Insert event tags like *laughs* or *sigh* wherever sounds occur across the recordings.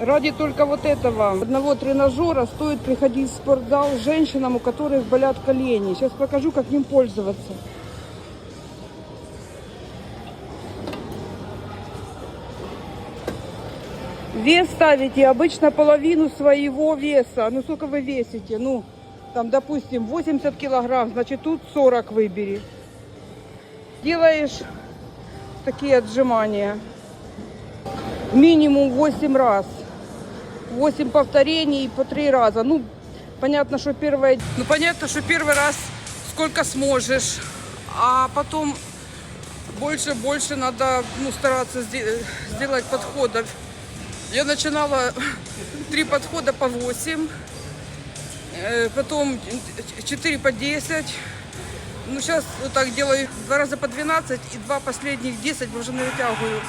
Ради только вот этого одного тренажера стоит приходить в спортзал женщинам, у которых болят колени. Сейчас покажу, как ним пользоваться. Вес ставите обычно половину своего веса. Ну, сколько вы весите? Ну, там, допустим, 80 килограмм, значит, тут 40 выбери. Делаешь такие отжимания. Минимум 8 раз. 8 повторений по 3 раза. Ну, понятно, что первое... Ну, понятно, что первый раз сколько сможешь. А потом больше, больше надо ну, стараться сде- сделать подходов. Я начинала *laughs* три подхода по 8, э, потом 4 по 10. Ну, сейчас вот так делаю два раза по 12 и два последних 10 уже навытягиваю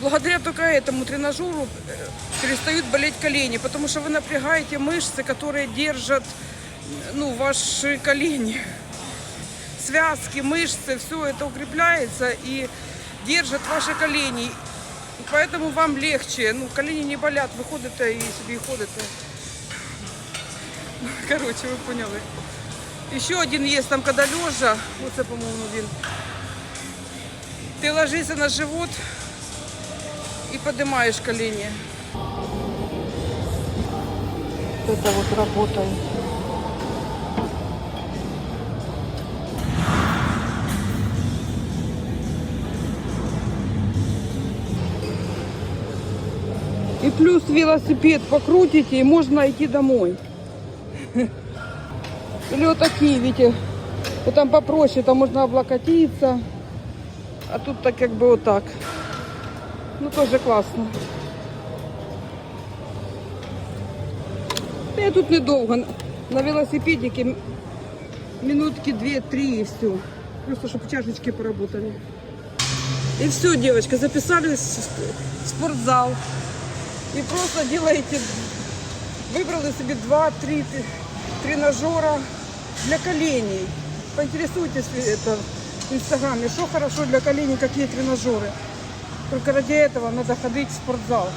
Благодаря только этому тренажеру э, перестают болеть колени, потому что вы напрягаете мышцы, которые держат ну, ваши колени. Связки, мышцы, все это укрепляется и держит ваши колени. И поэтому вам легче. Ну, колени не болят, ви ходите і собі ходите. *laughs* Короче, ви поняли. Еще один есть там, когда лежа, оце, по-моєму, він. Ти ложишся на живот и поднимаешь колени. Это вот работает. И плюс велосипед покрутите, и можно идти домой. *laughs* Или вот такие, видите, вот там попроще, там можно облокотиться. А тут так как бы вот так. Ну, тоже классно. Я тут недолго. На- велосипедике минутки две-три и все. Просто, чтобы чашечки поработали. И все, девочка, записались в спортзал. И просто делаете, выбрали себе 2-3 тренажера для коленей. Поинтересуйтесь это в инстаграме, что хорошо для коленей, какие тренажеры. Только ради этого надо ходить в спортзал,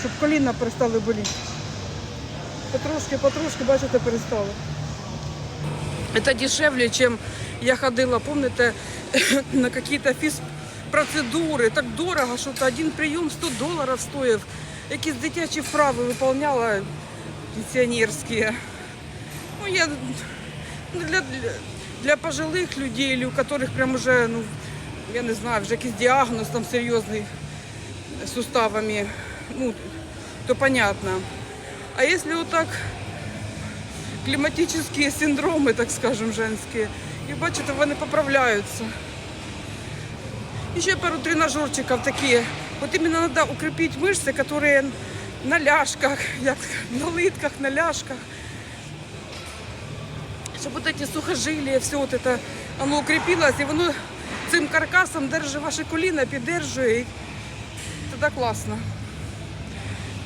чтобы коліна перестали боліти. Потрошки, потрошки, бачите, перестали. Это дешевле, чем я ходила, помните, *laughs* на какие-то фізпроцедури. Так дорого, що то один прийом 100 доларів стоїв. Якісь дитячі вправи виконувала пенсіонерські. Ну, я ну, для, для, для пожилих людей, у которых прям уже, ну, я не знаю, вже якийсь діагноз там серйозний з суставами, ну, то понятно. А если вот так климатические синдромы, так скажем, женские, і бачите, вони поправляються. І ще пару тренажерчиков такі. От іменно надо укрепить мышцы, которые на ляжках, як на литках, на ляжках. Щоб вот эти сухожилия, все вот это, оно укрепилось, і воно цим каркасом держить ваші коліна, піддержує. І тоді класно.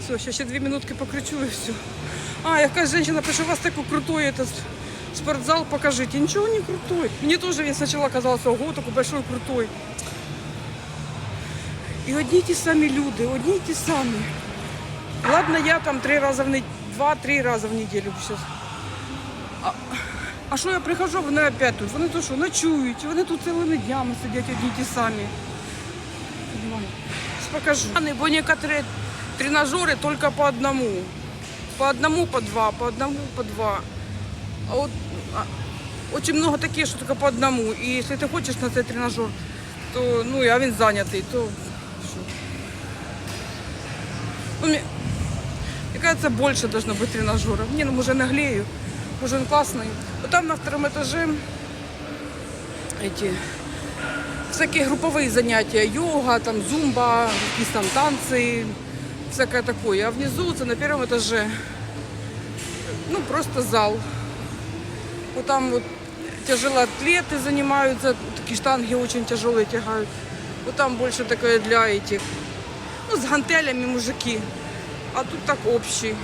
Все, сейчас ще дві минутки покричу і все. А, якась женщина пише, у вас такой крутой этот спортзал, покажите. Ничего не крутой. Мне тоже він сначала казалось, ого, такой большой, крутой. І одні й ті самі люди, одні й ті самі. Ладно, я там три рази в неділю, два-три рази в неділю зараз. А, а що я прихожу, вони опять тут. Вони то що, ночують, вони тут цілими днями сидять одні й ті самі. Сейчас покажу. Бо некоторые тренажеры только по одному. По одному, по два, по одному, по два. А вот а, очень много таких, что только по одному. И если ты хочешь на цей тренажер, то, ну, а він зайнятий, то що? Ну, мне, мне кажется, больше должно быть тренажеров. Не, ну, уже наглею. Уже он классный. Вот там на втором этаже эти всякие групповые занятия, йога, там зумба, якісь там танцы, всякое такое. А внизу, это на первом этаже, ну, просто зал. Вот там вот тяжелоатлеты занимаются, такие штанги очень тяжелые тягают. Вот там больше такое для этих, ну, с гантелями мужики. А тут так общий.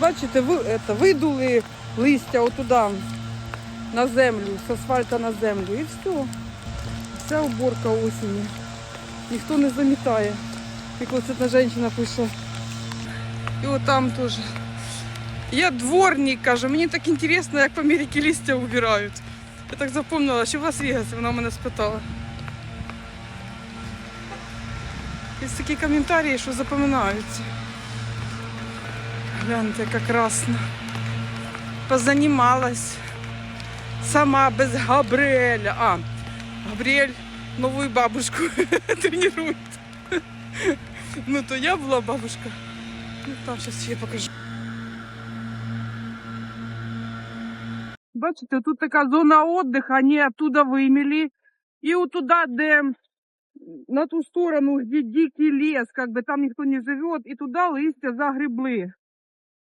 Бачите, ви, это, видули листя отуда на землю, з асфальта на землю і все. вся уборка осені. Ніхто не замітає. Як ось одна жінка пише. І от там теж. Я дворник, каже, мені так інтересно, як в Америці листя убирають. Я так запомнила, що в Лас-Вегасі вона мене спитала. Є такі коментарі, що запам'ятаються. Гляньте, яка красна. Позанімалась. Сама без Габріеля. А, Габріель новую бабушку *laughs* тренирует. Ну, то я була бабушка. Ну, там зараз я покажу. Бачите, тут така зона отдыха, они оттуда вымели. И вот туда, де на ту сторону, где дикий лес, как бы там никто не живет, и туда листья загребли.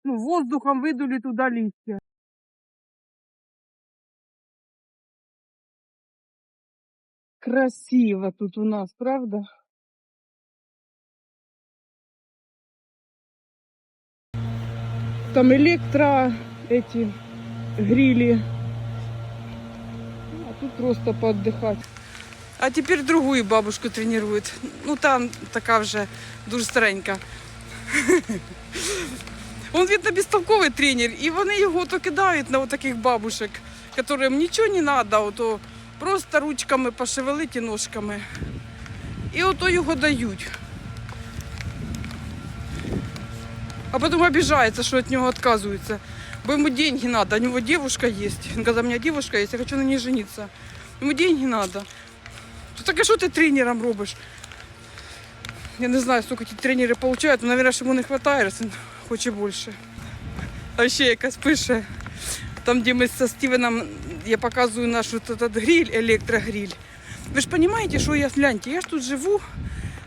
Ну, воздухом выдули туда листья. Красиво тут у нас, правда? Там электро, эти грили. А тут просто поотдыхать. А теперь другую бабушку тренирует. Ну там така вже дуже старенька. *laughs* Он, видно, бестолковий тренер, і вони його то кидають на таких бабушек, которым нічого не треба, ото просто ручками пошевелить і ножками. І ото його дають. А потом обижается, что от него отказываются. Бо ему деньги надо, у него девушка есть. Он говорит, у меня девушка есть, я хочу на ней жениться. Ему деньги. То так а що ти тренером робиш? Я не знаю, сколько ті тренери получають, но, наверное, йому не вистачає, раз він хоче більше. А ще якась пише, там, де ми зі Стівеном, я показую наш вот этот гриль, электрогриль. Ви ж розумієте, що я, гляньте, я ж тут живу,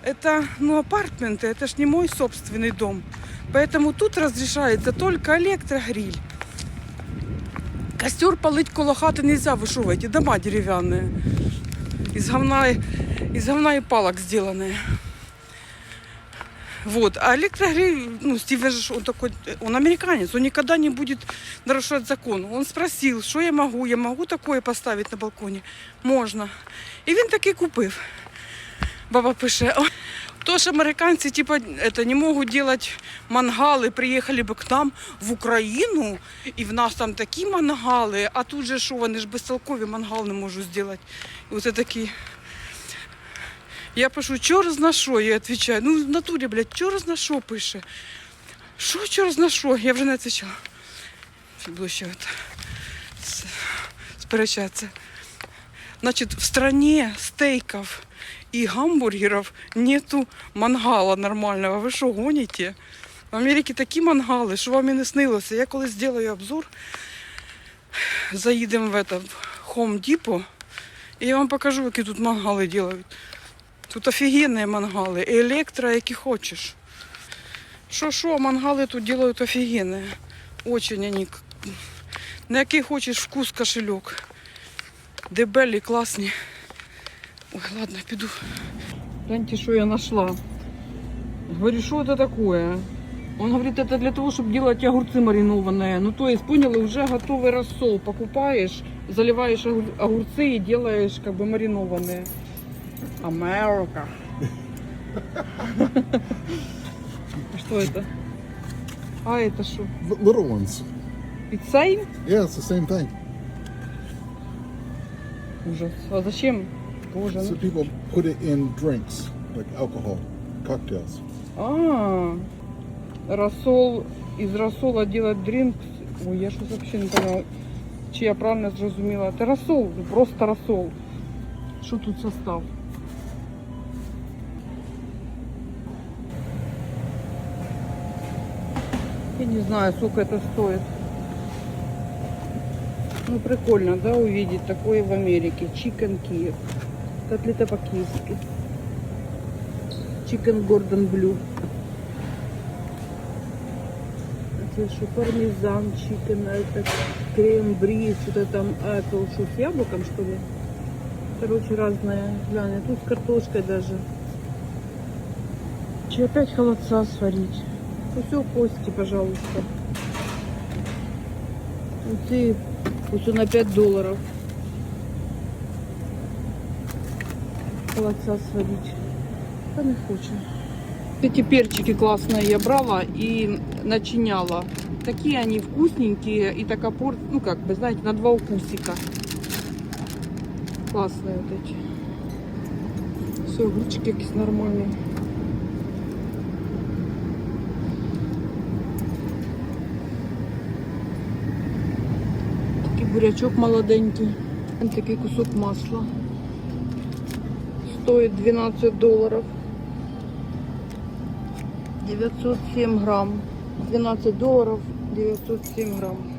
это, ну, апартменты, это ж не мой собственный дом. Поэтому тут разрешается только электрогриль. Костер полыть коло хаты нельзя, вы что, эти дома деревянные. Из говна, из говна и палок сделанные. Вот. А электрогриль, ну, Стивен же, он такой, он американец, он никогда не будет нарушать закон. Он спросил, что я могу, я могу такое поставить на балконе? Можна. І він таки купив. Баба пише, «О, то ж американці типа, это, не можуть делать мангали, приїхали би к нам в Україну, і в нас там такі мангали, а тут же що, вони ж безтолкові мангал не можуть зробити. І оце такі. Я пишу, чорт на що? Я відповідаю, ну в натурі, блядь, чорт на що пише. Що чорт на що? Я вже не відповідала. Було ще с- сперечатися. Значит, в стране стейков и гамбургеров нету мангала нормального. Ви що, гоните? В Америці такі мангали, що вам і не снилося. Я колись зроблю обзор, заїдемо в, это, в Home Depot, і я вам покажу, які тут мангали роблять. Тут офігенні мангали, і електро, які хочеш. Що, що, мангали тут роблять офігенні. Очень они, к- на який хочеш вкус кошельок. Дебелі, класні. Ой, ладно, піду. Гляньте, что я нашла. Говорю, что это такое? Он говорит, это для того, чтобы делать огурцы маринованные. Ну, то есть, понял, уже готовый рассол покупаешь, заливаешь огур- огурцы и делаешь как бы маринованные. Америка. Что это? А это что? Little ones. It's same? Yeah, it's the same thing. Ужас. А зачем? Боже, So people put it in drinks, like alcohol, cocktails. А, рассол, из рассола делать дринк. Ой, я щось вообще не поняла, чи я правильно зрозуміла. Це рассол, просто рассол. Що тут состав? Я не знаю, сколько это стоит. Ну, прикольно, да, увидеть такое в Америке. Чикен Киев. Котлета по-киевски. Чикен Гордон Блю. Это что, пармезан, чикен, это крем-бри, что-то там, а это что, с яблоком, что ли? Короче, разное. Глянь, а тут с картошкой даже. Че опять холодца сварить? Все, кости, пожалуйста. И, вот на 5 долларов. холодца сводить. Да не хочу. Эти перчики классные я брала и начиняла. Такие они вкусненькие и такая порция, ну как бы, знаете, на два укусика. Классные вот эти. Все, огурчики якісь нормальні. Бурячок молоденький. Такий кусок масла. Стоит 12 долларов. 907 грамм. 12 долларов 907 грамм.